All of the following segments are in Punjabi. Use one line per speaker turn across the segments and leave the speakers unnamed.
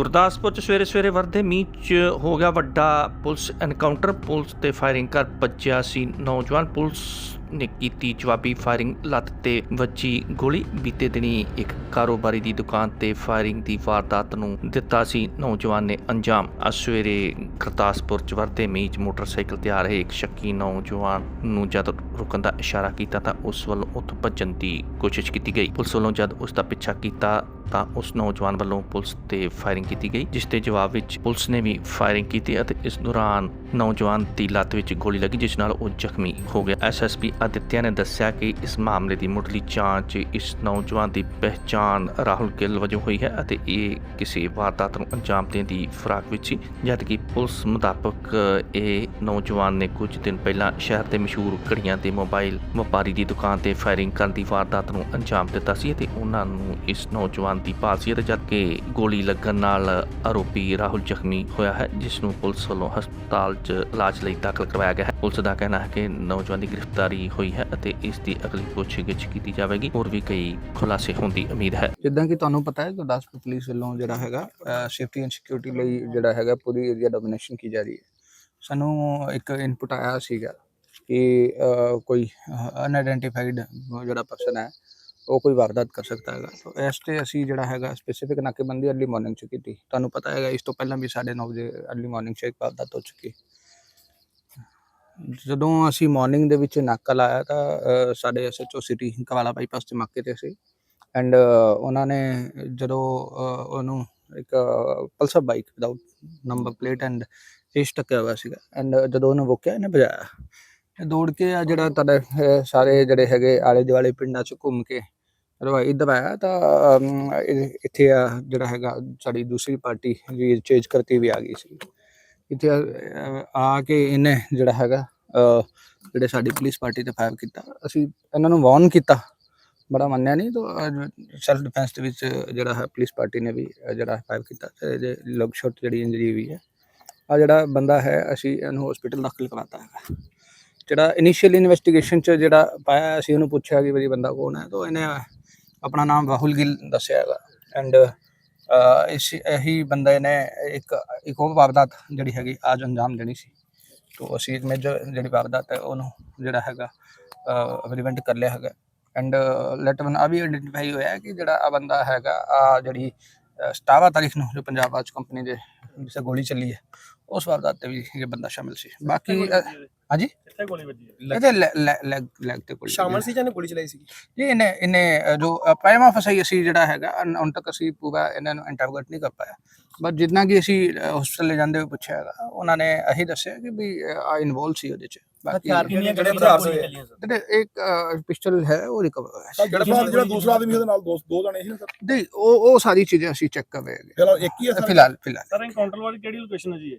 ਗੁਰਦਾਸਪੁਰ ਚ ਸਵੇਰੇ ਸਵੇਰੇ ਵਰਦੇ ਮੀਂਹ ਚ ਹੋ ਗਿਆ ਵੱਡਾ ਪੁਲਿਸ ਐਨਕਾਊਂਟਰ। ਪੁਲਿਸ ਤੇ ਫਾਇਰਿੰਗ ਕਰ ਭੱਜਿਆ ਸੀ ਨੌਜਵਾਨ। ਪੁਲਿਸ ਨੇ ਕੀਤੀ ਜਵਾਬੀ ਫਾਇਰਿੰਗ, ਲੱਤ ਤੇ ਵੱਜੀ ਗੋਲੀ। ਬੀਤੇ ਦਿਨੀ ਇੱਕ ਕਾਰੋਬਾਰੀ ਦੀ ਦੁਕਾਨ ਤੇ ਫਾਇਰਿੰਗ ਦੀ ਵਾਰਦਾਤ ਨੂੰ ਦਿੱਤਾ ਸੀ ਨੌਜਵਾਨ ਨੇ ਅੰਜਾਮ। ਅੱਜ ਸਵੇਰੇ ਗੁਰਦਾਸਪੁਰ ਚ ਵਰਦੇ ਮੀਂਹ ਚ ਮੋਟਰਸਾਈਕਲ ਤੇ ਆ ਰਹੇ ਇੱਕ ਸ਼ੱਕੀ ਨੌਜਵਾਨ ਨੂੰ ਜਦ ਰੁਕਣ ਦਾ ਇਸ਼ਾਰਾ ਕੀਤਾ ਤਾਂ ਉਸ ਵੱਲੋਂ ਉੱਥੋਂ ਭੱਜਣ ਦੀ ਕੋਸ਼ਿਸ਼ ਕੀਤੀ ਗਈ। ਪੁਲਿਸ ਵੱਲੋਂ ਜਦ ਉਸ ਦਾ ਪਿੱਛਾ ਕੀਤਾ ਤਾਂ ਉਸ ਨੌਜਵਾਨ ਵੱਲੋਂ ਪੁਲਿਸ ਤੇ ਫਾਇਰਿੰਗ ਕੀਤੀ ਗਈ, ਜਿਸ ਦੇ ਜਵਾਬ ਵਿੱਚ ਪੁਲਿਸ ਨੇ ਵੀ ਫਾਇਰਿੰਗ ਕੀਤੀ ਅਤੇ ਇਸ ਦੌਰਾਨ ਨੌਜਵਾਨ ਦੀ ਲੱਤ ਵਿੱਚ ਗੋਲੀ ਲੱਗੀ, ਜਿਸ ਨਾਲ ਉਹ ਜ਼ਖਮੀ ਹੋ ਗਿਆ। ਐਸਐਸਪੀ ਅਦਿੱਤਿਆ ਨੇ ਦੱਸਿਆ ਕਿ ਇਸ ਮਾਮਲੇ ਦੀ ਮੁੱਢਲੀ ਜਾਂਚ ਇਸ ਨੌਜਵਾਨ ਦੀ ਪਹਿਚਾਣ ਰਾਹੁਲ ਗਿੱਲ ਵਜੋਂ ਹੋਈ ਹੈ ਅਤੇ ਇਹ ਕਿਸੇ ਵਾਰਦਾਤ ਨੂੰ ਅੰਜਾਮ ਦੇਣ ਦੀ ਫਰਾਕ ਵਿੱਚ ਸੀ ਜਦਕਿ ਪੁਲਿਸ ਮੁਤਾਬਕ ਇਹ ਨੌਜਵਾਨ ਨੇ ਕੁਝ ਦਿਨ ਪਹਿਲਾਂ ਸ਼ਹਿਰ ਦੇ ਮਸ਼ਹੂਰ ਘੜੀਆਂ ਤੇ ਮੋਬਾਈਲ ਵਪਾਰੀ ਦੀ ਦੁਕਾਨ ਤੇ ਫਾਇਰਿੰਗ ਕਰਨ ਦੀ ਵਾਰਦਾਤ ਨੂੰ ਅੰਜਾਮ ਦਿੱਤਾ ਸੀ ਅਤੇ ਉਹਨਾਂ ਨੂੰ ਇਸ ਨੌਜਵਾਨ ਦੀ ਭਾਲ ਸੀ ਅਤੇ ਜਦਕਿ ਗੋਲੀ ਲੱਗਣ ਨਾਲ ਆਰੋਪੀ ਰਾਹੁਲ ਜ਼ਖਮੀ ਹੋਇਆ ਹੈ, ਜਿਸ ਨੂੰ ਪੁਲਿਸ ਵੱਲੋਂ ਹਸਪਤਾਲ 'ਚ ਇਲਾਜ ਲਈ ਦਾਖਲ ਕਰਵਾਇਆ ਗਿਆ ਹੈ। ਪੁਲਿਸ ਦਾ ਕਹਿਣਾ ਹੈ ਕਿ ਨੌਜਵਾਨ ਦੀ ਗ੍ਰਿਫਤਾਰੀ ਹੋਈ ਹੈ ਅਤੇ ਇਸ ਦੀ ਅਗਲੀ ਪੁੱਛਗਿੱਛ ਕੀਤੀ ਜਾਵੇਗੀ। ਹੋਰ ਵੀ ਕਈ ਖੁਲਾਸੇ ਹੋਣ ਦੀ ਉਮੀਦ ਹੈ।
ਜਿੱਦਾਂ ਕਿ ਤੁਹਾਨੂੰ ਪਤਾ ਹੈ ਗੁਰਦਾਸਪੁਰ ਪੁਲਿਸ ਵੱਲੋਂ ਜਿਹੜਾ ਹੈਗਾ ਸੇਫਟੀ ਐਂਡ ਸਿਕਿਉਰਿਟੀ ਲਈ ਜਿਹੜਾ ਹੈਗਾ, ਪੂਰੀ ਏਰੀਆ ਡੋਮੀਨੇਸ਼ਨ ਕੀ ਜਾ ਰਹੀ ਹੈ। ਸਾਨੂੰ ਇੱਕ ਇਨਪੁਟ ਆਇਆ ਸੀਗਾ ਕਿ ਕੋਈ ਅਨਆਇਡੈਂਟੀਫਾਈਡ ਜਿਹੜਾ ਪਰਸਨ ਹੈ ਉਹ ਕੋਈ ਵਾਰਦਾਤ ਕਰ ਸਕਦਾ ਹੈਗਾ। ਤਾਂ ਇਸ ਤੇ ਅਸੀਂ ਜਿਹੜਾ ਹੈਗਾ ਸਪੈਸੀਫਿਕ ਨਾਕੇਬੰਦੀ ਅਰਲੀ ਮਾਰਨਿੰਗ ਚ ਕੀਤੀ। ਤੁਹਾਨੂੰ ਪਤਾ ਹੈਗਾ ਇਸ ਤੋਂ ਪਹਿਲਾਂ ਵੀ 9:30 ਵਜੇ ਅਰਲੀ ਮਾਰਨਿੰਗ ਚ ਇੱਕ ਵਾਰਦਾਤ ਹੋ ਚੁੱਕੀ। ਜਦੋਂ ਅਸੀਂ ਮਾਰਨਿੰਗ ਦੇ ਵਿੱਚ ਨਾਕਾ ਲਾਇਆ ਤਾਂ ਅਹ, ਸਾਡੇ ਐਸਐਚਓ ਸਿਟੀ ਕਵਾਲਾ ਬਾਈਪਾਸ ਤੇ ਮੌਕੇ ਤੇ ਸੀ। ਐਂਡ ਉਹਨਾਂ ਨੇ ਜਦੋਂ ਉਹਨੂੰ ਇੱਕ Pulsar bike without number plate and ਇਸ ਟੱਕਿਆ ਹੋਇਆ ਸੀਗਾ। ਐਂਡ ਜਦੋਂ ਉਹਨੂੰ ਰੋਕਿਆ ਇਹਨੇ ਭਜਾਇਆ। ਇਹ ਦੌੜ ਕੇ ਆ ਜਿਹੜਾ ਤੁਹਾਡੇ ਸਾਰੇ ਜਿਹੜੇ ਹੈਗੇ ਆਲੇ ਦੁਆਲੇ ਪਿੰਡਾਂ 'ਚ ਘੁੰਮ ਕੇ ਰਵਾਈ ਦਬਾਇਆ ਤਾਂ ਇੱਥੇ ਜਿਹੜਾ ਹੈਗਾ ਸਾਡੀ ਦੂਸਰੀ ਪਾਰਟੀ ਜੀ ਚੇਂਜ ਕਰਤੀ ਵੀ ਆ ਗਈ ਸੀ। ਇੱਥੇ ਆ- ਕੇ ਇਹਨੇ ਜਿਹੜਾ ਹੈਗਾ ਜਿਹੜੇ ਸਾਡੀ ਪੁਲਿਸ ਪਾਰਟੀ ਤੇ ਫਾਇਰ ਕੀਤਾ। ਅਸੀਂ ਇਹਨਾਂ ਨੂੰ ਵਾਰਨ ਕੀਤਾ। ਬੜਾ ਮੰਨਿਆ ਨਹੀਂ ਤਾਂ ਸੈਲਫ ਡਿਫੈਂਸ ਦੇ ਵਿੱਚ ਜਿਹੜਾ ਹੈ ਪੁਲਿਸ ਪਾਰਟੀ ਨੇ ਵੀ ਅਹ, ਜਿਹੜਾ ਫਾਇਰ ਕੀਤਾ। ਤੇ ਇਹਦੇ ਲਗ ਸ਼ਾਟ ਜਿਹੜੀ ਇੰਜਰੀ ਵੀ ਹੈ। ਆ ਜਿਹੜਾ ਬੰਦਾ ਹੈ ਅਸੀਂ ਇਹਨੂੰ ਹਸਪੀਟਲ ਦਾਖਲ ਕਰਾਤਾ ਹੈ ਜਿਹੜਾ ਇਨੀਸ਼ੀਅਲ ਇਨਵੈਸਟੀਗੇਸ਼ਨ ਚ ਜਿਹੜਾ ਪਾਇਆ ਅਸੀਂ ਉਹਨੂੰ ਪੁੱਛਿਆ ਕਿ ਵੀ ਬੰਦਾ ਕੌਣ ਹੈ ਤਾਂ ਇਹਨੇ ਆਪਣਾ ਨਾਮ ਰਾਹੁਲ ਗਿੱਲ ਦੱਸਿਆ ਹੈਗਾ। ਐਂਡ ਇਸ ਇਹੀ ਬੰਦੇ ਨੇ ਇੱਕ ਇੱਕ ਹੋਰ ਵਾਰਦਾਤ ਜਿਹੜੀ ਹੈਗੀ ਅੱਜ ਅੰਜਾਮ ਦੇਣੀ ਸੀ। ਤੋਂ ਅਸੀਂ ਮੇਜਰ ਜਿਹੜੀ ਵਾਰਦਾਤ ਹੈ ਉਹਨੂੰ ਜਿਹੜਾ ਹੈਗਾ ਪ੍ਰੀਵੈਂਟ ਕਰ ਲਿਆ ਹੈਗਾ। ਐਂਡ ਲੈਟ ਵਨ ਆ ਵੀ ਆਇਡੈਂਟੀਫਾਈ ਹੋਇਆ ਕਿ ਜਿਹੜਾ ਆ ਬੰਦਾ ਹੈਗਾ ਆ ਜਿਹੜੀ ਅਹ, 17 ਤਾਰੀਖ ਨੂੰ ਜੋ ਪੰਜਾਬ ਰਾਜ ਕੰਪਨੀ ਦੇ ਜਿਸ ਗੋਲੀ ਚੱਲੀ ਹੈ ਉਸ ਵਾਰਦਾਤ ਤੇ ਵੀ ਇਹ ਬੰਦਾ ਸ਼ਾਮਿਲ ਸੀ। ਬਾਕੀ ਹਾਂਜੀ?
ਕਿੱਥੇ ਗੋਲੀ ਵੱਜੀ ਹੈ
ਇਹਦੇ ਲੈਗ ਲੈਗ ਤੇ ਗੋਲੀ
ਸ਼ਾਮਲ
ਲੱਗੀ
ਸੀ ਜਾਂ ਨੇ ਗੋਲੀ ਚਲਾਈ ਸੀ
ਜੀ ਇਹਨੇ ਇਹਨੇ ਅ, ਜੋ ਪ੍ਰਾਈਮਾ ਫਸਾਈ ਅਸੀਂ ਜਿਹੜਾ ਹੈਗਾ ਅਨ- ਹੁਣ ਤੱਕ ਅਸੀਂ ਪੂਰਾ ਇਹਨਾਂ ਨੂੰ ਇੰਟਰੋਗੇਟ ਨਹੀਂ ਕਰ ਪਾਇਆ। ਬਟ ਜਿੰਨਾ ਕਿ ਅਸੀਂ ਹਸਪੀਟਲ ਲੈ ਜਾਂਦੇ ਹੋਏ ਪੁੱਛਿਆ ਹੈਗਾ ਉਹਨਾਂ ਨੇ ਇਹੀ ਦੱਸਿਆ ਕਿ ਵੀ ਆ ਇਨਵੋਲਵ ਸੀ ਉਹਦੇ ਚ। ਬਾਕੀ
ਕਿੰਨੀਆਂ ਕਿਹੜੇ ਹਥਿਆਰ ਸੀ?
ਜਿਹੜੇ ਇੱਕ ਪਿਸਟਲ ਹੈ ਉਹ ਰਿਕਵਰ ਹੋਇਆ ਸੀ।
ਜਿਹੜਾ ਬਾਅਦ ਜਿਹੜਾ ਦੂਸਰਾ ਆਦਮੀ ਉਹਦੇ ਨਾਲ ਦੋ ਦੋ ਜਣੇ ਸੀ ਨਾ ਸਰ?
ਨਹੀਂ ਉਹ ਉਹ ਸਾਰੀ ਚੀਜ਼ਾਂ ਅਸੀਂ ਚੈੱਕ ਕਰ ਰਹੇ ਹੈਗੇ।
ਫਿਲਹਾਲ ਇੱਕ ਹੀ ਹੈ ਸਰ
ਫਿਲਹਾਲ ਫਿਲਹਾਲ।
ਸਰ ਐਨਕਾਊਂਟਰ ਵਾਲੀ ਕਿਹੜੀ ਲੋਕੇਸ਼ਨ ਹੈ ਜੀ ਇਹ?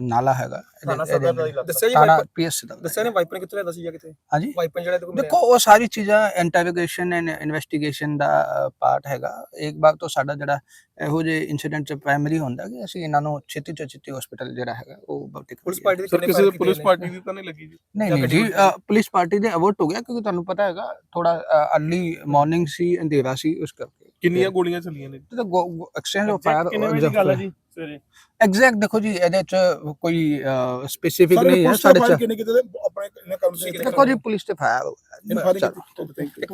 ਨਾਲਾ ਹੈਗਾ।
ਦੱਸਿਆ ਜੀ ਵਾਈਪਰ
ਪੀਐਸ ਦਾ।
ਦੱਸਿਆ ਨੇ ਵਾਈਪਰ ਕਿੱਥੋਂ ਲਿਆਦਾ ਸੀ ਜਾਂ ਕਿਤੇ
ਹਾਂਜੀ।
ਵਾਈਪਰ ਜਿਹੜਾ ਤੇ
ਦੇਖੋ ਉਹ ਸਾਰੀ ਚੀਜ਼ਾਂ ਇੰਟਰੋਗੇਸ਼ਨ ਐਂਡ ਇਨਵੈਸਟੀਗੇਸ਼ਨ ਦਾ ਪਾਰਟ ਹੈਗਾ। ਇੱਕ ਵਾਰ ਤੋਂ ਸਾਡਾ ਜਿਹੜਾ ਇਹੋ ਜਿਹੇ ਇਨਸੀਡੈਂਟ ਚ ਪ੍ਰਾਇਮਰੀ ਹੁੰਦਾ ਕਿ ਅਸੀਂ ਇਹਨਾਂ ਨੂੰ ਛੇਤੀ ਤੋਂ ਛੇਤੀ ਹਸਪੀਟਲ ਜਿਹੜਾ ਹੈਗਾ ਉਹ ਭਰਤੀ
ਪੁਲਿਸ। ਪਾਰਟੀ ਦੇ ਕਿੰਨੇ ਫਾਇਰ ਪੁਲਿਸ ਪਾਰਟੀ ਦੀ ਤਾਂ ਨਹੀਂ ਲੱਗੀ ਜੀ।
ਨਹੀਂ
ਜਾਂ
ਜੀ ਪੁਲਿਸ ਪਾਰਟੀ ਦੇ ਅਵਰਟ ਹੋ ਗਿਆ ਕਿਉਂਕਿ ਤੁਹਾਨੂੰ ਪਤਾ ਹੈਗਾ ਥੋੜਾ ਅਰਲੀ ਮਾਰਨਿੰਗ ਸੀ ਅੰਧੇਰਾ ਸੀ ਉਸ ਕਰਕੇ।
ਕਿੰਨੀਆਂ ਗੋਲੀਆਂ ਚੱਲੀਆਂ ਨੇ?
ਤੇ ਐਕਸਚੇਂਜ ਆਫ ਫਾਇਰ
ਕਿੰਨੇ ਵਜੇ ਦੀ ਗੱਲ ਹੈ ਜੀ? ਸਵੇਰੇ
ਐਗਜ਼ੈਕਟ ਦੇਖੋ ਜੀ ਇਹਦੇ ਚ ਕੋਈ ਸਪੈਸੀਫਿਕ ਨਹੀਂ ਹੈ
ਪੁਲਿਸ
ਸਾਡੇ ਚ
ਕਿੰਨੇ ਕਿਤੇ ਆਪਣੇ ਇਹਨਾਂ ਕੰਮ ਸੇ
ਦੇਖੋ ਜੀ ਪੁਲਿਸ ਤੇ ਫਾਇਰ
ਇਨਫਾਰੀ ਥੈਂਕ ਯੂ